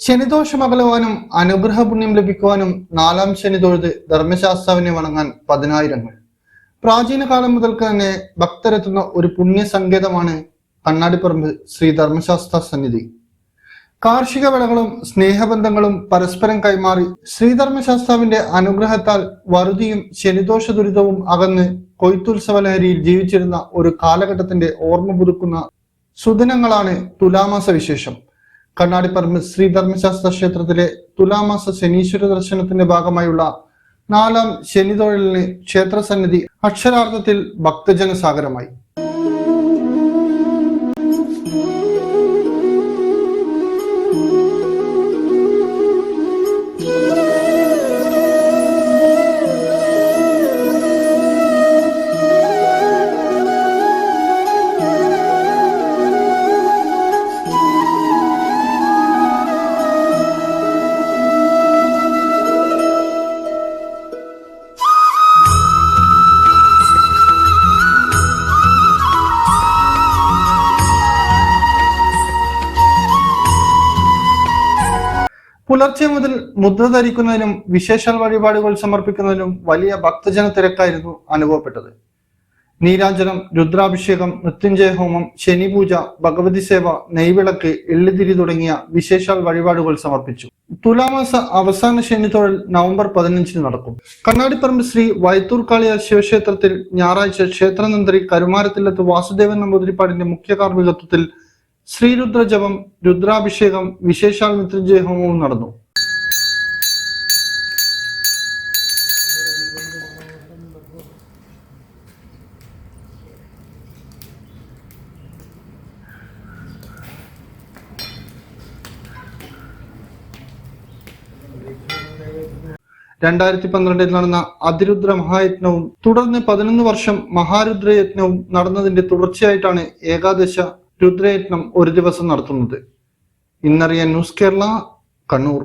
ശനിദോഷം അകലുവാനും അനുഗ്രഹ പുണ്യം ലഭിക്കുവാനും നാലാം ശനി തൊഴുത് ധർമ്മശാസ്താവിനെ വണങ്ങാൻ പതിനായിരങ്ങൾ. പ്രാചീന കാലം മുതൽക്ക് തന്നെ ഭക്തരെത്തുന്ന ഒരു പുണ്യ സങ്കേതമാണ് കണ്ണാടിപ്പറമ്പ് ശ്രീ ധർമ്മശാസ്ത്ര സന്നിധി. കാർഷിക വിളകളും സ്നേഹബന്ധങ്ങളും പരസ്പരം കൈമാറി ശ്രീധർമ്മശാസ്താവിന്റെ അനുഗ്രഹത്താൽ വറുതിയും ശനിദോഷ ദുരിതവും അകന്ന് കൊയ്ത്തുത്സവ ലഹരിയിൽ ജീവിച്ചിരുന്ന ഒരു കാലഘട്ടത്തിന്റെ ഓർമ്മ പുതുക്കുന്ന സുദിനങ്ങളാണ് തുലാമാസ വിശേഷം. കണ്ണാടിപ്പറമ്പ് ശ്രീ ധർമ്മശാസ്ത്ര ക്ഷേത്രത്തിലെ തുലാമാസ ശനീശ്വര ദർശനത്തിന്റെ ഭാഗമായുള്ള നാലാം ശനിതൊഴിലിന് ക്ഷേത്രസന്നിധി അക്ഷരാർത്ഥത്തിൽ ഭക്തജന പുലർച്ചെ മുതൽ മുദ്ര ധരിക്കുന്നതിനും വിശേഷാൽ വഴിപാടുകൾ സമർപ്പിക്കുന്നതിനും വലിയ ഭക്തജന തിരക്കായിരുന്നു അനുഭവപ്പെട്ടത്. നീരാഞ്ജനം രുദ്രാഭിഷേകം മൃത്യുഞ്ജയ ഹോമം ശനിപൂജ ഭഗവതി സേവ നെയ്വിളക്ക് എള്ളിതിരി തുടങ്ങിയ വിശേഷാൽ വഴിപാടുകൾ സമർപ്പിച്ചു. തുലാമാസ അവസാന ശനി തൊഴിൽ നവംബർ പതിനഞ്ചിന് നടക്കും. കണ്ണാടിപ്പറമ്പ് ശ്രീ വൈത്തൂർക്കാളിയ ശിവക്ഷേത്രത്തിൽ ഞായറാഴ്ച ക്ഷേത്രനന്ത്രി കരുമാരത്തില്ലത്ത് വാസുദേവൻ നമ്പൂതിരിപ്പാടിന്റെ മുഖ്യ കാർമ്മികത്വത്തിൽ ശ്രീരുദ്രജപം രുദ്രാഭിഷേകം വിശേഷാൽ മൃത്യുഞ്ജയ ഹോമവും നടന്നു. രണ്ടായിരത്തി പന്ത്രണ്ടിൽ നടന്ന അതിരുദ്ര മഹായജ്ഞവും തുടർന്ന് പതിനൊന്ന് വർഷം മഹാരുദ്രയജ്ഞവും നടന്നതിന്റെ തുടർച്ചയായിട്ടാണ് ഏകാദശ രുദ്രയജ്ഞം ഒരു ദിവസം നടത്തുന്നത്. ഇന്നറിയാൻ ന്യൂസ് കേരള കണ്ണൂർ.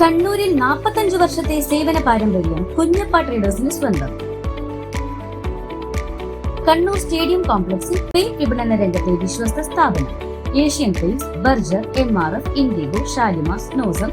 കണ്ണൂരിൽ നാൽപ്പത്തഞ്ചു വർഷത്തെ സേവന പാരമ്പര്യം കുഞ്ഞപ്പ ട്രേഡേഴ്സിന് സ്വന്തം. കണ്ണൂർ സ്റ്റേഡിയം കോംപ്ലക്സിൽ പെയിന്റ് വിപണന രംഗത്തെ വിശ്വസ്ത സ്ഥാപനം. Asian Paints Berger M R F Indigo ഷാലിമാസ് സ്നോസം